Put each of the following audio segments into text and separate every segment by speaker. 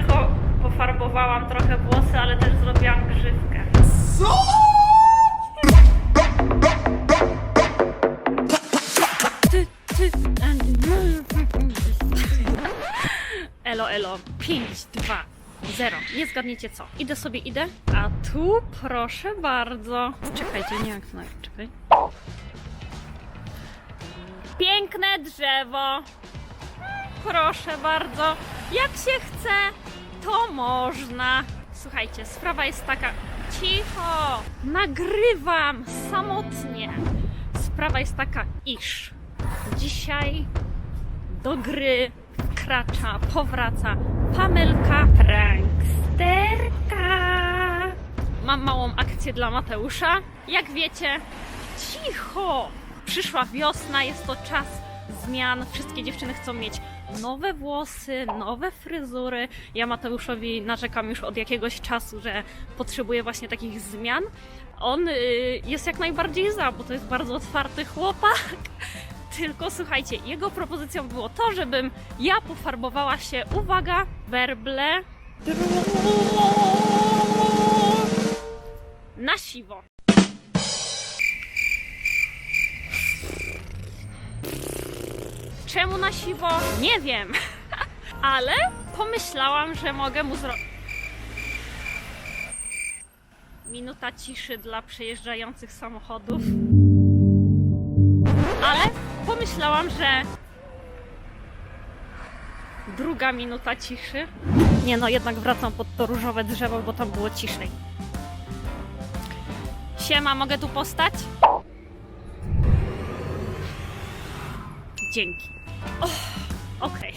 Speaker 1: tylko pofarbowałam trochę włosy, ale też zrobiłam grzywkę. Ty, Elo, elo, 5, 2, 0. Nie zgadniecie co. Idę sobie, idę. A tu proszę bardzo. Czekajcie, nie jak to czekaj. Piękne drzewo. Proszę bardzo. Jak się chce, to można. Słuchajcie, sprawa jest taka. Cicho! Nagrywam samotnie. Sprawa jest taka, iż dzisiaj do gry wkracza, powraca Pamelka Pranksterka. Mam małą akcję dla Mateusza. Jak wiecie, cicho! Przyszła wiosna, jest to czas zmian. Wszystkie dziewczyny chcą mieć nowe włosy, nowe fryzury. Ja Mateuszowi narzekam już od jakiegoś czasu, że potrzebuje właśnie takich zmian. On y, jest jak najbardziej za, bo to jest bardzo otwarty chłopak. Tylko słuchajcie, jego propozycją było to, żebym ja pofarbowała się, uwaga, werble na siwo. Czemu na siwo? Nie wiem. Ale pomyślałam, że mogę mu zrobić. Minuta ciszy dla przejeżdżających samochodów. Ale pomyślałam, że druga minuta ciszy. Nie no, jednak wracam pod to różowe drzewo, bo tam było ciszej. Siema, mogę tu postać? Dzięki. Och, Okej.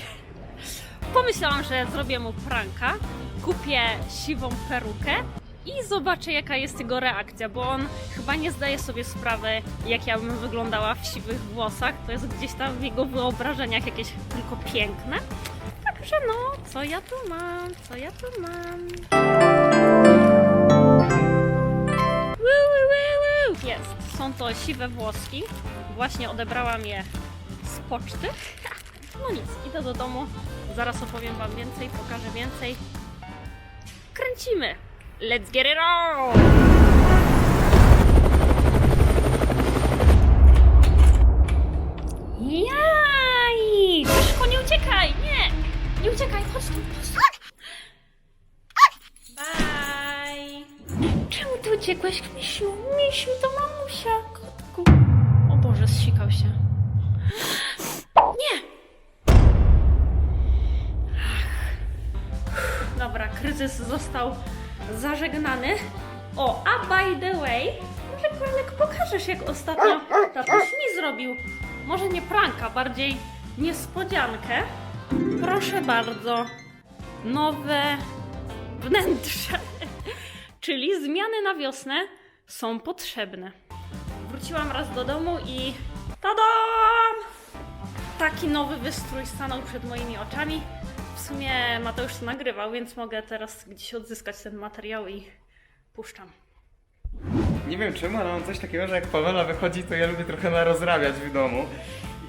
Speaker 1: Pomyślałam, że zrobię mu pranka, kupię siwą perukę i zobaczę jaka jest jego reakcja, bo on chyba nie zdaje sobie sprawy, jak ja bym wyglądała w siwych włosach. To jest gdzieś tam w jego wyobrażeniach jakieś tylko piękne. Także no, co ja tu mam, co ja tu mam. Jest, są to siwe włoski. Właśnie odebrałam je poczty. No nic, idę do domu, zaraz opowiem Wam więcej, pokażę więcej. Kręcimy! Let's get it on! Jaj! Myszko, nie uciekaj! Nie! Nie uciekaj, chodź tu, chodź tu. Bye! Czemu ty uciekłeś, Misiu? Misiu, to mamusia, kotku. O Boże, zsikał się. Kryzys został zażegnany. O, a by the way, może Koralek pokażesz jak ostatnio tatuś mi zrobił. Może nie pranka, bardziej niespodziankę. Proszę bardzo. Nowe wnętrze. Czyli zmiany na wiosnę są potrzebne. Wróciłam raz do domu i tadam! Taki nowy wystrój stanął przed moimi oczami. W sumie Mateusz to nagrywał, więc mogę teraz gdzieś odzyskać ten materiał i puszczam.
Speaker 2: Nie wiem czemu, ale mam coś takiego, że jak Pamela wychodzi, to ja lubię trochę narozrabiać w domu.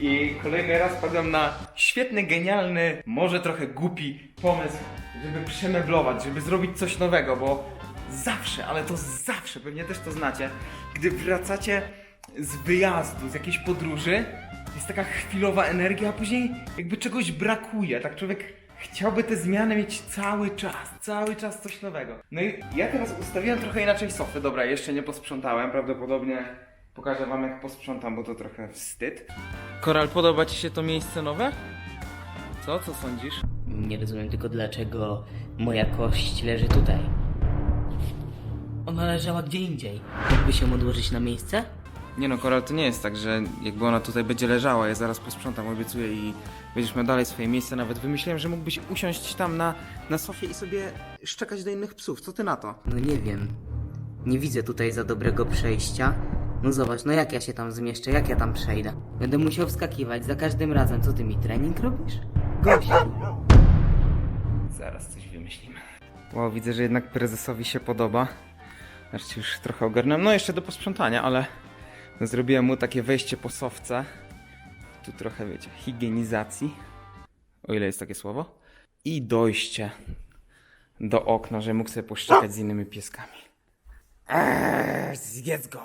Speaker 2: I kolejny raz padłem na świetny, genialny, może trochę głupi pomysł, żeby przemeblować, żeby zrobić coś nowego, bo zawsze, ale to zawsze, pewnie też to znacie, gdy wracacie z wyjazdu, z jakiejś podróży, jest taka chwilowa energia, a później jakby czegoś brakuje. Tak człowiek chciałby te zmiany mieć cały czas, cały czas coś nowego. No i ja teraz ustawiłem trochę inaczej sofy. Dobra, jeszcze nie posprzątałem, prawdopodobnie pokażę wam jak posprzątam, bo to trochę wstyd. Koral, podoba ci się to miejsce nowe? Co? Co sądzisz?
Speaker 3: Nie rozumiem tylko dlaczego moja kość leży tutaj. Ona leżała gdzie indziej. Mógłby się odłożyć na miejsce?
Speaker 2: Nie no, Koral, to nie jest tak, że jakby ona tutaj będzie leżała, ja zaraz posprzątam, obiecuję i będziesz miał dalej swoje miejsce. Nawet wymyśliłem, że mógłbyś usiąść tam na, na sofie i sobie szczekać do innych psów. Co ty na to?
Speaker 3: No nie wiem. Nie widzę tutaj za dobrego przejścia. No zobacz, no jak ja się tam zmieszczę, jak ja tam przejdę? Będę musiał wskakiwać za każdym razem. Co ty mi trening robisz? Gościu.
Speaker 2: Zaraz coś wymyślimy. Wow, widzę, że jednak prezesowi się podoba. Znaczy już trochę ogarnąłem. No jeszcze do posprzątania, ale zrobiłem mu takie wejście po sowce. Tu trochę, wiecie, higienizacji. O ile jest takie słowo. I dojście. do okna, żeby mógł sobie poszczekać z innymi pieskami. Eee, let's go!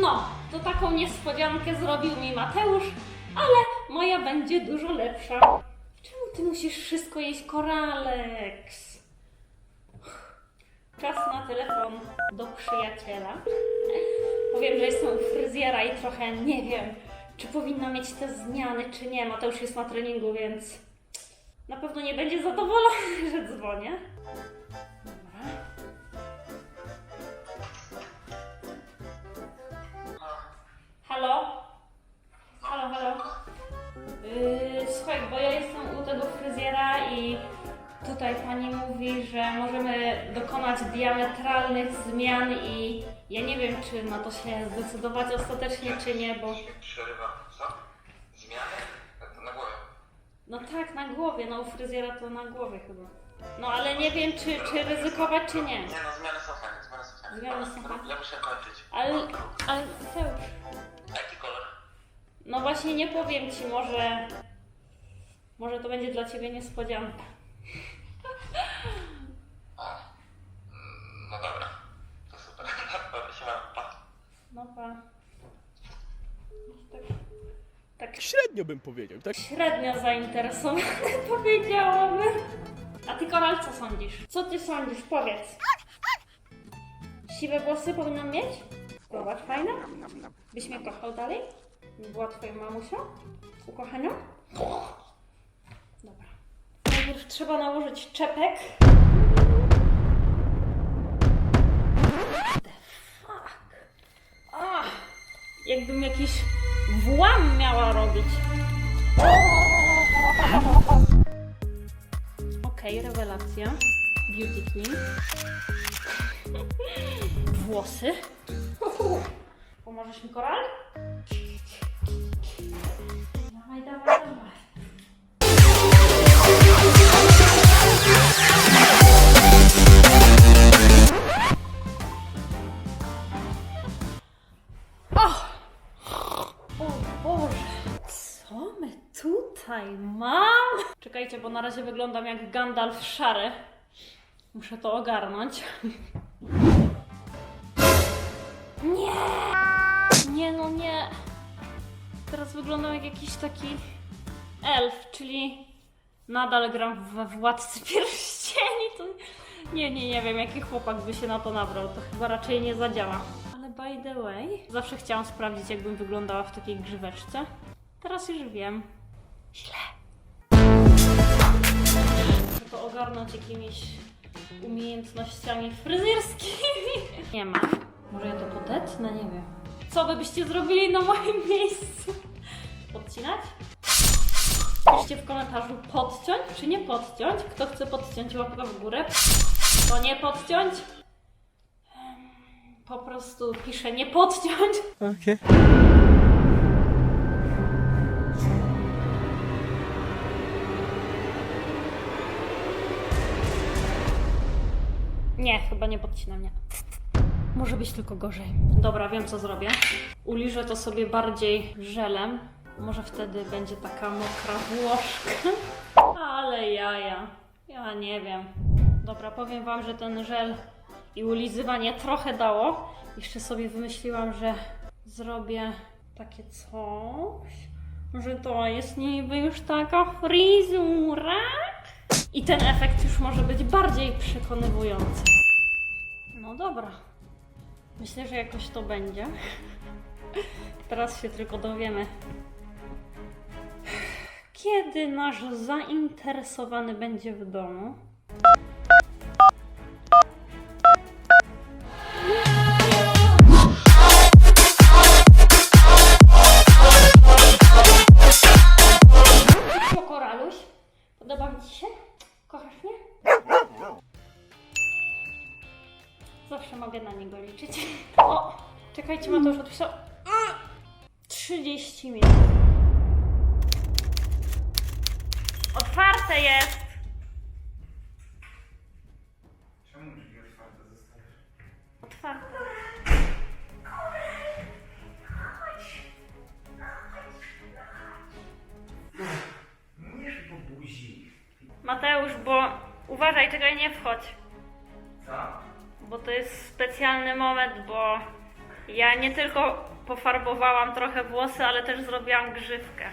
Speaker 1: No, to taką niespodziankę zrobił mi Mateusz, ale moja będzie dużo lepsza. Czemu ty musisz wszystko jeść, Koraleks? Czas na telefon do przyjaciela. Powiem, że jestem u fryzjera i trochę nie wiem, czy powinna mieć te zmiany, czy nie. Mateusz jest na treningu, więc na pewno nie będzie zadowolony, że dzwonię. Słuchaj, bo ja jestem u tego fryzjera i tutaj pani mówi, że możemy dokonać diametralnych zmian i ja nie wiem, czy na to się zdecydować ostatecznie, czy nie, bo
Speaker 4: Przerywa. Co? Zmiany? Na głowie.
Speaker 1: no tak, na głowie, no u fryzjera to na głowie chyba. No ale nie wiem, czy, czy ryzykować, czy nie.
Speaker 4: Nie no, zmiany są fajne, zmiany są fajne.
Speaker 1: Zmiany są fajne.
Speaker 4: Ja muszę kończyć.
Speaker 1: Ale, ale Mateusz,
Speaker 4: Jaki kolor?
Speaker 1: no właśnie nie powiem ci, może, może to będzie dla ciebie niespodzianka.
Speaker 4: No dobra. To super. Dobra, się mam. Pa.
Speaker 1: No pa. Tak, tak
Speaker 5: Średnio bym powiedział, tak?
Speaker 1: średnio zainteresowany powiedziałabym. A ty, Koral, co sądzisz? Co ty sądzisz? Powiedz. Siwe włosy powinnam mieć? Zobacz, fajne? Byś mnie kochał dalej? Była twoją mamusią? Ukochanią? Najpierw trzeba nałożyć czepek. The fuck? Ach, jakbym jakiś włam miała robić. Okej, rewelacja. Beauty queen. Włosy. Pomożesz mi, Koral? Dawaj, dawaj, tutaj mam? Czekajcie, bo na razie wyglądam jak Gandalf szary. Muszę to ogarnąć. Nie! Nie, no nie. Teraz wyglądam jak jakiś taki elf, czyli nadal gram we Władcy Pierścieni. To nie, nie, nie wiem, jaki chłopak by się na to nabrał. To chyba raczej nie zadziała. Ale by the way, zawsze chciałam sprawdzić, jakbym wyglądała w takiej grzyweczce. Teraz już wiem. Źle. Muszę to ogarnąć jakimiś umiejętnościami fryzjerskimi. Nie ma. Może ja to podetnę? Nie wiem. Co wy byście zrobili na moim miejscu? Podcinać? Piszcie w komentarzu podciąć czy nie podciąć. Kto chce podciąć łapkę w górę? To nie podciąć? Po prostu piszę nie podciąć.
Speaker 5: Okej.
Speaker 1: Nie, chyba nie podcinam, nie. Może być tylko gorzej. Dobra, wiem co zrobię. Uliżę to sobie bardziej żelem. Może wtedy będzie taka mokra włoszka. Ale jaja. Ja nie wiem. Dobra, powiem wam, że ten żel i ulizywanie trochę dało. Jeszcze sobie wymyśliłam, że zrobię takie coś. Że to jest niby już taka fryzura. I ten efekt już może być bardziej przekonywujący. No dobra. Myślę, że jakoś to będzie. Teraz się tylko dowiemy. Kiedy nasz zainteresowany będzie w domu? Niego doliczyć. O! Czekajcie, Mateusz odpisał. Mm, 30 minut. Otwarte jest!
Speaker 2: Czemu drzwi otwarte zostawiasz?
Speaker 1: Otwarte.
Speaker 2: Nie po buzi.
Speaker 1: Mateusz, bo uważaj, czekaj, nie wchodź.
Speaker 2: Co?
Speaker 1: Bo to jest specjalny moment, bo ja nie tylko pofarbowałam trochę włosy, ale też zrobiłam grzywkę.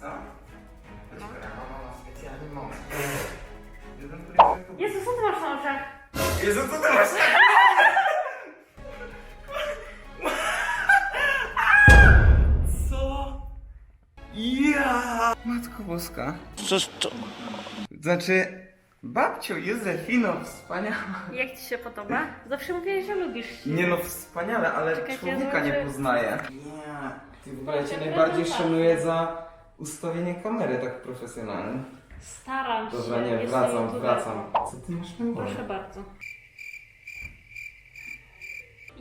Speaker 2: Co? Poczekaj, mama ma specjalny moment.
Speaker 1: Jezu, co ty masz na oczach?
Speaker 2: Jezu, co ty masz? Co? Ja! Matko Boska.
Speaker 3: Cóż to?
Speaker 2: Znaczy, babciu Józefino, wspaniała.
Speaker 1: Jak ci się podoba? Zawsze mówiłeś, że lubisz się.
Speaker 2: Nie no, wspaniale, ale
Speaker 1: Czekajcie,
Speaker 2: człowieka nie
Speaker 1: może-
Speaker 2: poznaję. Nie, ty w ogóle cię najbardziej szanuję za ustawienie kamery tak profesjonalnie.
Speaker 1: Staram się.
Speaker 2: Dobra, nie,
Speaker 1: jestem
Speaker 2: wracam,
Speaker 1: youtuberką.
Speaker 2: wracam. Co ty masz na głowie?
Speaker 1: Proszę bardzo.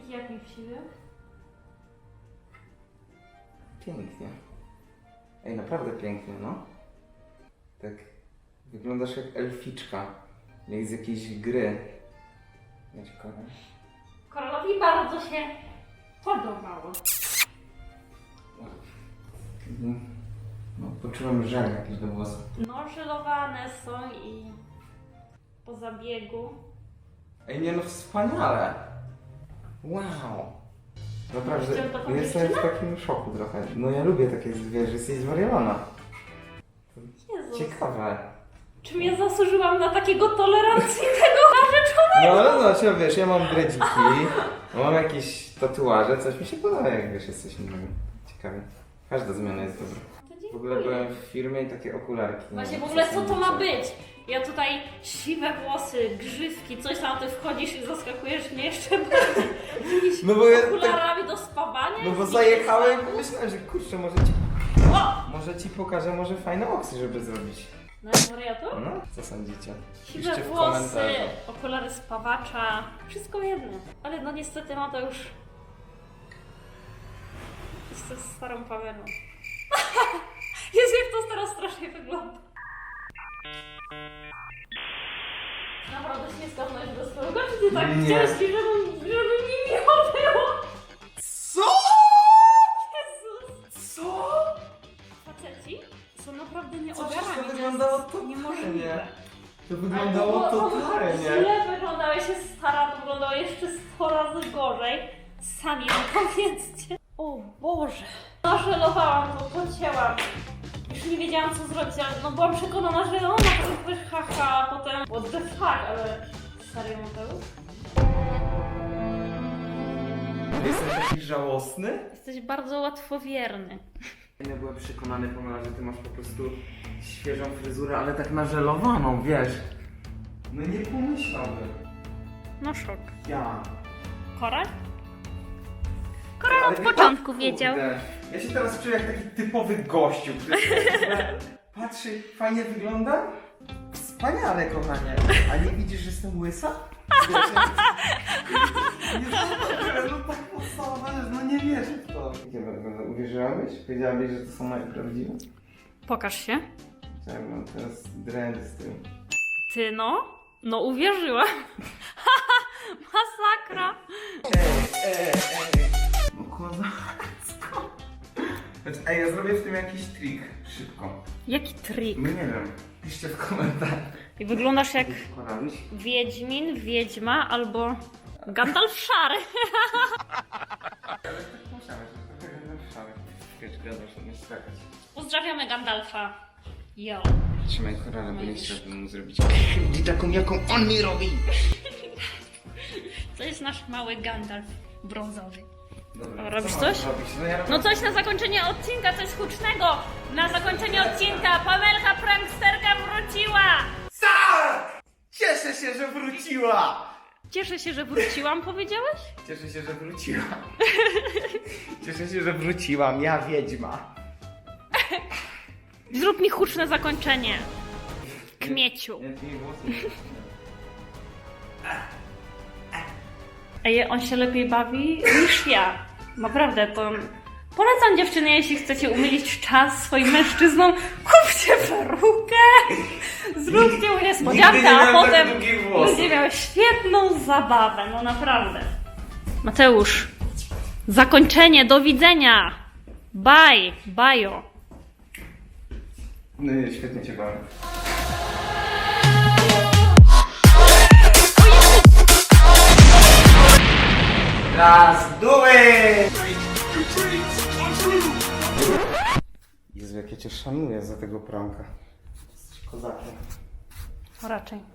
Speaker 1: I jak mi siły?
Speaker 2: Pięknie. Ej, naprawdę pięknie, no. Tak, wyglądasz jak elficzka. Jak z jakiejś gry. Ja ci kocham.
Speaker 1: Bardzo się podobało.
Speaker 2: No, poczułem żal jakiś do włosów.
Speaker 1: No, żelowane są i po zabiegu.
Speaker 2: Ej, nie no, wspaniale. Wow. Naprawdę,
Speaker 1: Chciałem taką
Speaker 2: jestem w
Speaker 1: dziewczynę?
Speaker 2: takim szoku trochę. No ja lubię takie, wiesz, jesteś zwariowana.
Speaker 1: Jezus.
Speaker 2: Ciekawe.
Speaker 1: Czym ja zasłużyłam na takiego tolerancyjnego narzeczonego?
Speaker 2: No ale no, wiesz, ja mam dredziki, mam jakieś tatuaże, coś mi się podoba, jak wiesz, jesteś innym. Ciekawe. Każda zmiana jest dobra.
Speaker 1: To
Speaker 2: W ogóle
Speaker 1: dziękuję.
Speaker 2: byłem w firmie i takie okularki. nie
Speaker 1: Właśnie w ogóle co to ma być? Ja tutaj siwe włosy, grzywki, coś tam, ty wchodzisz i zaskakujesz mnie jeszcze bardziej. Jakimiś
Speaker 2: No bo ja tak,
Speaker 1: okularami do spawania?
Speaker 2: no bo zajechałem i myślałem, że kurczę, może ci,
Speaker 1: O!
Speaker 2: może ci pokażę może fajne oksy, żeby zrobić.
Speaker 1: Na wariatu?
Speaker 2: No, co sądzicie?
Speaker 1: Siwe
Speaker 2: Piszcie w
Speaker 1: włosy, okulary spawacza, wszystko jedno. Ale no niestety ma to już... Jestem starą Pawełą. Jest jak to teraz strasznie wygląda. Naprawdę się nie skapnąłeś do swojego, czy ty tak
Speaker 2: Nie.
Speaker 1: chciałeś, żebym, żeby mi miło że ona to powiesz haha, a potem what the fuck, ale serio Mateusz?
Speaker 2: Jestem taki żałosny?
Speaker 1: Jesteś bardzo łatwowierny.
Speaker 2: Ja byłem przekonany, Pamela, że ty masz po prostu świeżą fryzurę, ale tak nażelowaną, wiesz. No nie pomyślałbym.
Speaker 1: No szok.
Speaker 2: Ja.
Speaker 1: Koral? Koral od początku
Speaker 2: Kurde,
Speaker 1: wiedział.
Speaker 2: Ja się teraz czuję jak taki typowy gościu, który patrzy, fajnie wygląda? Wspaniale, kochanie. A nie widzisz, że jestem łysa? Wiesz, ja- Nie zauważyłem, no tak podstawowa rzecz, no nie wierzę w to. Nie wiem, uwierzyłabyś? Powiedziałabyś, że to są moje prawdziwe?
Speaker 1: Pokaż się.
Speaker 2: Tak, mam teraz drędy z tym.
Speaker 1: Ty no? No uwierzyłam. Masakra.
Speaker 2: Ej, ej, ej. No. Znaczy, Ej, ja zrobię w tym jakiś trik. Szybko.
Speaker 1: Jaki trik.
Speaker 2: No nie wiem. Piszcie w komentarzach.
Speaker 1: I wyglądasz jak? Wiedźmin, Wiedźma albo Gandalf szary.
Speaker 2: Ale tak że. Wiesz, gadasz, nie skakać.
Speaker 1: Pozdrawiamy Gandalfa. Yo.
Speaker 2: Trzymaj korale, bo nie chciałbym mu zrobić krzywdy taką, jaką on mi robi.
Speaker 1: To jest nasz mały Gandalf brązowy.
Speaker 2: Dobra,
Speaker 1: Robisz
Speaker 2: co
Speaker 1: coś?
Speaker 2: zrobić? No, ja
Speaker 1: No coś na zakończenie odcinka, coś hucznego. Na zakończenie odcinka Pamelka pranksterka wróciła.
Speaker 2: Tak! Cieszę się, że wróciła!
Speaker 1: Cieszę się, że wróciłam, powiedziałeś?
Speaker 2: Cieszę się, że wróciła. Cieszę się, że wróciłam, ja wiedźma.
Speaker 1: Zrób mi huczne zakończenie. Kmieciu.
Speaker 2: Ja tymi włosy
Speaker 1: Ej, on się lepiej bawi niż ja. Naprawdę, to polecam dziewczyny, jeśli chcecie umilić czas swoim mężczyznom, kupcie perukę, zróbcie mu niespodziankę,
Speaker 2: nie
Speaker 1: a
Speaker 2: miałem tak
Speaker 1: potem
Speaker 2: długich włosów.
Speaker 1: będzie miał świetną zabawę, no naprawdę. Mateusz, zakończenie, do widzenia. Bye, bajo.
Speaker 2: No, świetnie cię bawię. Raz, duły! Jezu, jak ja cię szanuję za tego pranka. Jesteś kozakiem.
Speaker 1: Raczej.